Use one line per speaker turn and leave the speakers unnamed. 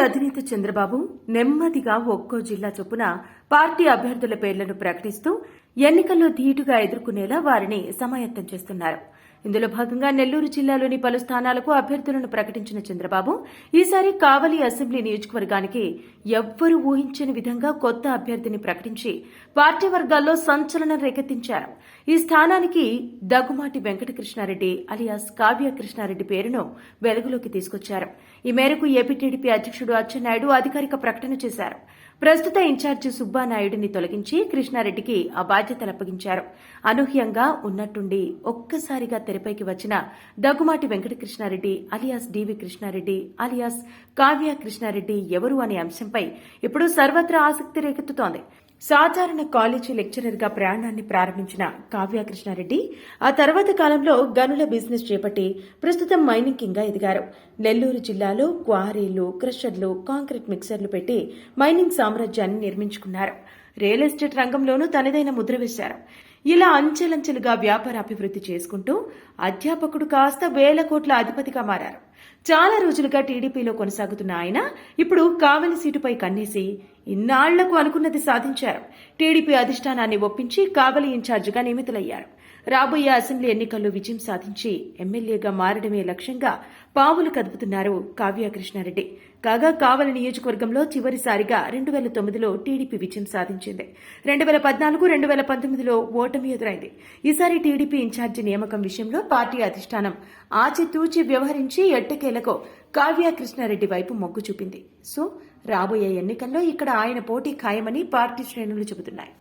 అధినేత చంద్రబాబు నెమ్మదిగా ఒక్కో జిల్లా చొప్పున పార్టీ అభ్యర్థుల పేర్లను ప్రకటిస్తూ ఎన్నికల్లో ధీటుగా ఎదుర్కొనేలా వారిని సమాయత్తం చేస్తున్నారు. ఇందులో భాగంగా నెల్లూరు జిల్లాలోని పలు స్థానాలకు అభ్యర్థులను ప్రకటించిన చంద్రబాబు ఈసారి కావలి అసెంబ్లీ నియోజకవర్గానికి ఎవ్వరూ ఊహించని విధంగా కొత్త అభ్యర్థిని ప్రకటించి పార్టీ వర్గాల్లో సంచలనం రేకెత్తించారు. ఈ స్థానానికి దగ్గుమాటి వెంకటకృష్ణారెడ్డి అలియాస్ కావ్య కృష్ణారెడ్డి పేరును వెలుగులోకి తీసుకొచ్చారు. ఈ మేరకు ఏపీ టీడీపీ అధ్యక్షుడు అచ్చెన్నాయుడు అధికారిక ప్రకటన చేశారు. ప్రస్తుత ఇన్ఛార్జి సుబ్బానాయుడిని తొలగించి కృష్ణారెడ్డికి ఆ బాధ్యతలు అప్పగించారు. అనూహ్యంగా ఉన్నట్టుండి ఒక్కసారిగా తెరపైకి వచ్చిన Daggumati Venkata Krishna Reddy alias DV Krishna Reddy alias Kavya Krishna Reddy ఎవరు అనే అంశంపై ఇప్పుడు సర్వత్రా ఆసక్తి రేకెత్తుతోంది. సాధారణ కాలేజీ లెక్చరర్గా ప్రయాణాన్ని ప్రారంభించిన కావ్య కృష్ణారెడ్డి ఆ తర్వాత కాలంలో గనుల బిజినెస్ చేపట్టి ప్రస్తుతం మైనింగ్ కింగ్గా ఎదిగారు. నెల్లూరు జిల్లాలో క్వారీలు క్రషర్లు కాంక్రీట్ మిక్సర్లు పెట్టి మైనింగ్ సామ్రాజ్యాన్ని నిర్మించుకున్నారు. రియల్ ఎస్టేట్ రంగంలోనూ తనదైన ముద్ర వేశారు. ఇలా అంచెలంచెలుగా వ్యాపార అభివృద్ధి చేసుకుంటూ అధ్యాపకుడు కాస్త వేల కోట్ల అధిపతిగా మారారు. చాలా రోజులుగా టీడీపీలో కొనసాగుతున్న ఆయన ఇప్పుడు కావలి సీటుపై కన్నేసి ఇన్నాళ్ళకు అనుకున్నది సాధించారు. టీడీపీ అధిష్టానాన్ని ఒప్పించి కావలి ఇన్ఛార్జిగా నియమితులయ్యారు. రాబోయే అసెంబ్లీ ఎన్నికల్లో విజయం సాధించి ఎమ్మెల్యేగా మారడమే లక్ష్యంగా పావులు కదుపుతున్నారు కావ్య కృష్ణారెడ్డి కాగా కావలి నియోజకవర్గంలో చివరిసారిగా రెండు వేల తొమ్మిదిలో టీడీపీ విజయం సాధించింది రెండు వేల పద్నాలుగు రెండు వేల పంతొమ్మిదిలో ఓటమి ఎదురైంది. ఈసారి టీడీపీ ఇన్ఛార్జి నియామకం విషయంలో పార్టీ అధిష్టానం ఆచితూచి వ్యవహరించి ఎట్టకేలకు కావ్య కృష్ణారెడ్డి వైపు మొగ్గు చూపింది. సో రాబోయే ఎన్నికల్లో ఇక్కడ ఆయన పోటీ ఖాయమని పార్టీ శ్రేణులు చెబుతున్నాయి.